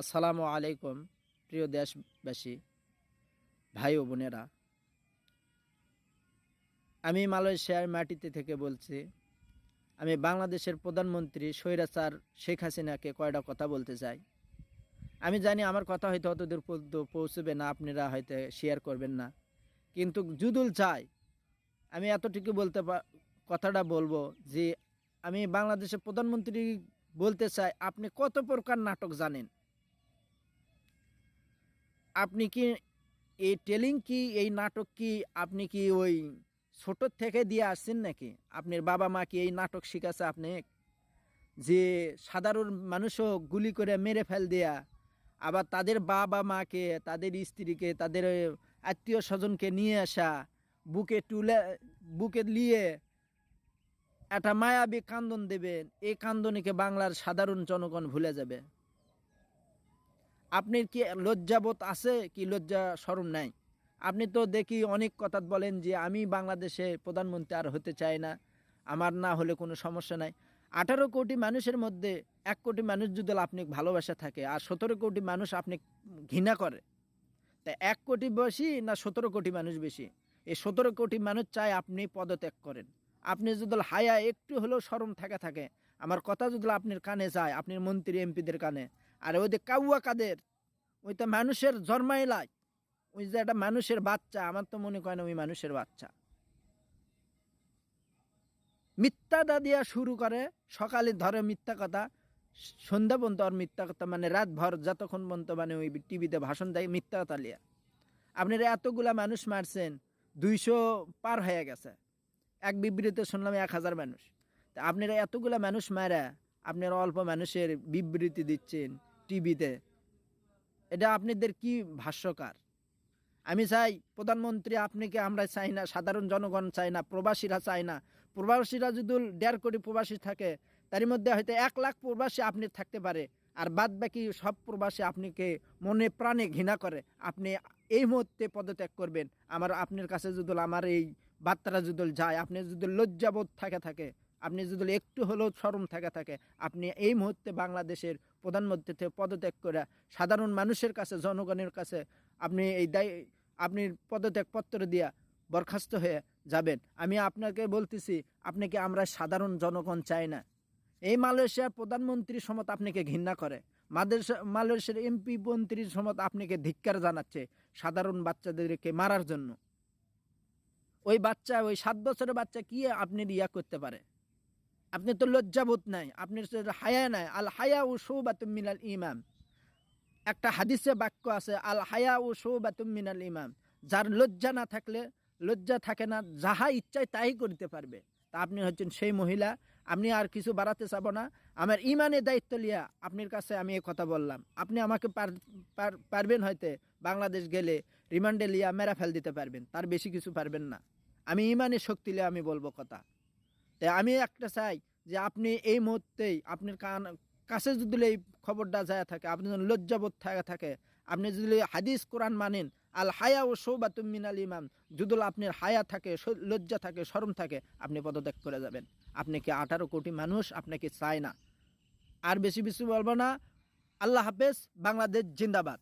আসসালামু আলাইকুম, প্রিয় দেশবাসী, ভাই ও বোনেরা। আমি মালয়েশিয়ার মাটিতে থেকে বলছি, আমি বাংলাদেশের প্রধানমন্ত্রী স্বৈরাচার শেখ হাসিনাকে কয়টা কথা বলতে চাই। আমি জানি আমার কথা হয়তো অতদূর পর্যন্ত পৌঁছবে না, আপনারা হয়তো শেয়ার করবেন না। কিন্তু জুদুল চাই, আমি এতটুকু বলতে কথাটা বলব যে, আমি বাংলাদেশের প্রধানমন্ত্রী বলতে চাই, আপনি কত প্রকার নাটক জানেন? আপনি কি এই টেলিং কি, এই নাটক কি আপনি কি ওই ছোটোর থেকে দিয়ে আসছেন নাকি? আপনার বাবা মা কি এই নাটক শিখাছে আপনি? যে সাধারণ মানুষও গুলি করে মেরে ফেল দেয়া, আবার তাদের বাবা মাকে, তাদের স্ত্রীকে, তাদের আত্মীয় স্বজনকে নিয়ে আসা, বুকে তুলে বুকে নিয়ে একটা মায়াবী কান্দন দেবেন, এই কান্দনীকে বাংলার সাধারণ জনগণ ভুলে যাবে। আপনার কি লজ্জাবোধ আছে কি লজ্জা সরম নাই? আপনি তো দেখি অনেক কথা বলেন যে আমি বাংলাদেশে প্রধানমন্ত্রী আর হতে চাই না, আমার না হলে কোনো সমস্যা নাই। আঠারো কোটি মানুষের মধ্যে এক কোটি মানুষ যদি আপনি ভালোবাসা থাকে আর সতেরো কোটি মানুষ আপনি ঘৃণা করে, তা এক কোটি বেশি না সতেরো কোটি মানুষ বেশি? এই সতেরো কোটি মানুষ চায় আপনি পদত্যাগ করেন। আপনি যদি হায়া, একটু হলেও সরম থাকে থাকে। আমার কথা যদি আপনার কানে যায় আপনার মন্ত্রী, এমপিদের কানে। আর ওই যে কাউয়া কাদের, ওই তো মানুষের জন্মাইলাই ওই যে একটা মানুষের বাচ্চা, আমার তো মনে করেন ওই মানুষের বাচ্চা। মিথ্যাটা দিয়া শুরু করে, সকালে ধরে মিথ্যা কথা, সন্ধ্যা পর্যন্ত আর মিথ্যা কথা মানে রাত ভর যতক্ষণ পর্যন্ত মানে ওই টিভিতে ভাষণ দেয়, মিথ্যা কথা লিয়া। আপনারা এতগুলা মানুষ মারছেন, দুইশো পার হয়ে গেছে। এক বিবৃতিতে শুনলাম এক হাজার মানুষ। তা আপনারা এতগুলা মানুষ মারা আপনারা অল্প মানুষের বিবৃতি দিচ্ছেন টিভিতে। এটা আপনাদের কি ভাষ্যকার আমি চাই প্রধানমন্ত্রী আপনাকে আমরা চাই না, সাধারণ জনগণ চাই না, প্রবাসীরা চাই না। প্রবাসীরা যদি দেড় কোটি প্রবাসী থাকে তার মধ্যে হয়তো এক লাখ প্রবাসী আপনি থাকতে পারে। আর বাদ বাকি সব প্রবাসী আপনাকে মনে প্রাণে ঘৃণা করে। আপনি এই মুহূর্তে পদত্যাগ করবেন। আমার, আপনার কাছে যদি আমার এই বার্তাটা যদি যায়, আপনি যদি লজ্জাবোধ থাকে থাকে, আপনি যদি একটু হলেও শরম থাকে থাকে, আপনি এই মুহূর্তে বাংলাদেশের প্রধানমন্ত্রী থেকে পদত্যাগ করে সাধারণ মানুষের কাছে, জনগণের কাছে আপনি এই দায়, আপনি পদত্যাগপত্র দিয়া বরখাস্ত হয়ে যাবেন। আমি আপনাকে বলতেছি আপনাকে আমরা সাধারণ জনগণ চাই না? এই মালয়েশিয়ার প্রধানমন্ত্রী সমত আপনাকে ঘৃণা করে। মালয়েশিয়া মালয়েশিয়ার এমপি মন্ত্রীর সমত আপনাকে ধিক্কার জানাচ্ছে সাধারণ বাচ্চাদেরকে মারার জন্য। ওই বাচ্চা, ওই সাত বছরের বাচ্চা কি আপনি ইয়া করতে পারে? আপনি তো লজ্জাবোধ নাই, আপনার তো হায়া নাই। আল হায়া ও সৌবাতুম মিনাল ইমাম একটা হাদিসে বাক্য আছে, আল হায়া ও সৌবাতুম মিনাল ইমাম যার লজ্জা না থাকলে, লজ্জা থাকে না, যাহা ইচ্ছায় তাই করতে পারবে। তা আপনি হচ্ছেন সেই মহিলা আপনি আর কিছু বাড়াতে চাব না। আমার ইমানের দায়িত্ব লিয়া আপনার কাছে আমি এই কথা বললাম। আপনি আমাকে পার- পার- পারবেন হয়তো, বাংলাদেশ গেলে রিমান্ডে লিয়া মেরা ফেল দিতে পারবেন, তার বেশি কিছু পারবেন না। আমি ইমানের শক্তি লিয়ে আমি বলব কথা। তাই আমি একটা চাই যে আপনি এই মুহূর্তেই আপনার কান, কাছে যদি এই খবরটা যায় থাকে, আপনি যদি লজ্জাবোধ থাকে থাকে, আপনি যদি হাদিস কোরআন মানেন, আল হায়া ও সৌবাতুম মিনাল ইমাম যদুল আপনার হায়া থাকে লজ্জা থাকে, শরম থাকে, আপনি পদত্যাগ করে যাবেন। আপনি কি আঠারো কোটি মানুষ আপনাকে চায় না? আর বেশি বেশি বলব না। আল্লাহ হাফেজ, বাংলাদেশ জিন্দাবাদ।